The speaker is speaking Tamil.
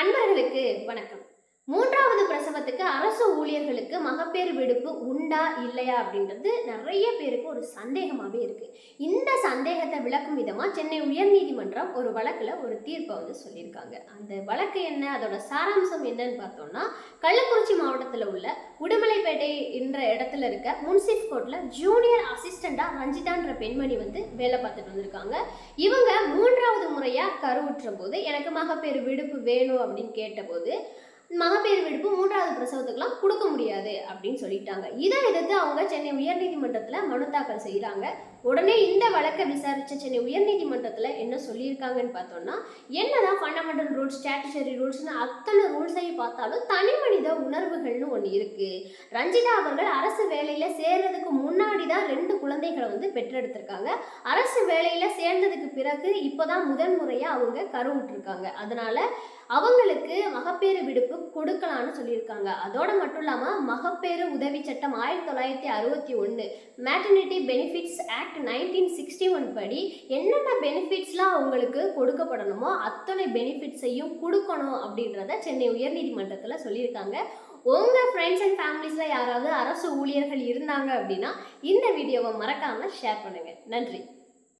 அன்பர்களுக்கு வணக்கம். மூன்றாவது பிரசவத்துக்கு அரசு ஊழியர்களுக்கு மகப்பேறு விடுப்பு உண்டா இல்லையா அப்படின்றது நிறைய பேருக்கு ஒரு சந்தேகமாகவே இருக்கு. இந்த சந்தேகத்தை விளக்கும் விதமாக சென்னை உயர்நீதிமன்றம் ஒரு வழக்கில் ஒரு தீர்ப்பை வந்து சொல்லியிருக்காங்க. அந்த வழக்கு என்ன அதோட சாராம்சம் என்னன்னு பார்த்தோம்னா கள்ளக்குறிச்சி மாவட்டத்தில் உள்ள உடுமலைப்பேட்டை என்ற இடத்துல இருக்க முன்சிப் கோர்ட்டில் ஜூனியர் அசிஸ்டண்டாக ரஞ்சிதான்ற பெண்மணி வந்து வேலை பார்த்துட்டு வந்திருக்காங்க. இவங்க முறையாக கருவுற்ற போது எனக்கு மகப்பேறு விடுப்பு வேணும் அப்படின்னு கேட்டபோது மகப்பேறு விடுப்பு மூன்றாவது பிரசவத்துக்குலாம் கொடுக்க முடியாது அப்படின்னு சொல்லிட்டாங்க. இதை எதிர்த்து அவங்க சென்னை உயர்நீதிமன்றத்தில் மனு தாக்கல் செய்கிறாங்க உடனே இந்த வழக்கை விசாரித்த சென்னை உயர்நீதிமன்றத்தில் என்ன சொல்லியிருக்காங்கன்னு பார்த்தோம்னா என்னதான் ஃபண்டமெண்டல் ரூல்ஸ் ஸ்டாட்டுசரி ரூல்ஸ்னு அத்தனை ரூல்ஸையும் பார்த்தாலும் தனி மனித உணர்வுகள்னு ஒன்று இருக்குது ரஞ்சிதா அவர்கள் அரசு வேலையில் சேர்றதுக்கு முன்னாடி தான் ரெண்டு குழந்தைகளை வந்து பெற்றெடுத்திருக்காங்க. அரசு வேலையில் சேர்ந்ததுக்கு பிறகு இப்போதான் முதன் முறையாக அவங்க கருவுற்றிருக்காங்க. அதனால அவங்களுக்கு மகப்பேறு விடுப்பு கொடுக்கலான்னு சொல்லியிருக்காங்க. அதோட மட்டும் இல்லாமல் மகப்பேறு உதவி சட்டம் ஆயிரத்தி தொள்ளாயிரத்தி அறுபத்தி ஒன்று maternity benefits act nineteen sixty one படி என்னென்ன பெனிஃபிட்ஸ்லாம் அவங்களுக்கு கொடுக்கப்படணுமோ அத்தனை பெனிஃபிட்ஸையும் கொடுக்கணும் அப்படின்றத சென்னை உயர்நீதிமன்றத்தில் சொல்லியிருக்காங்க. உங்கள் ஃப்ரெண்ட்ஸ் அண்ட் ஃபேமிலிஸில் யாராவது அரசு ஊழியர்கள் இருந்தாங்க அப்படின்னா இந்த வீடியோவை மறக்காமல் ஷேர் பண்ணுங்கள் நன்றி.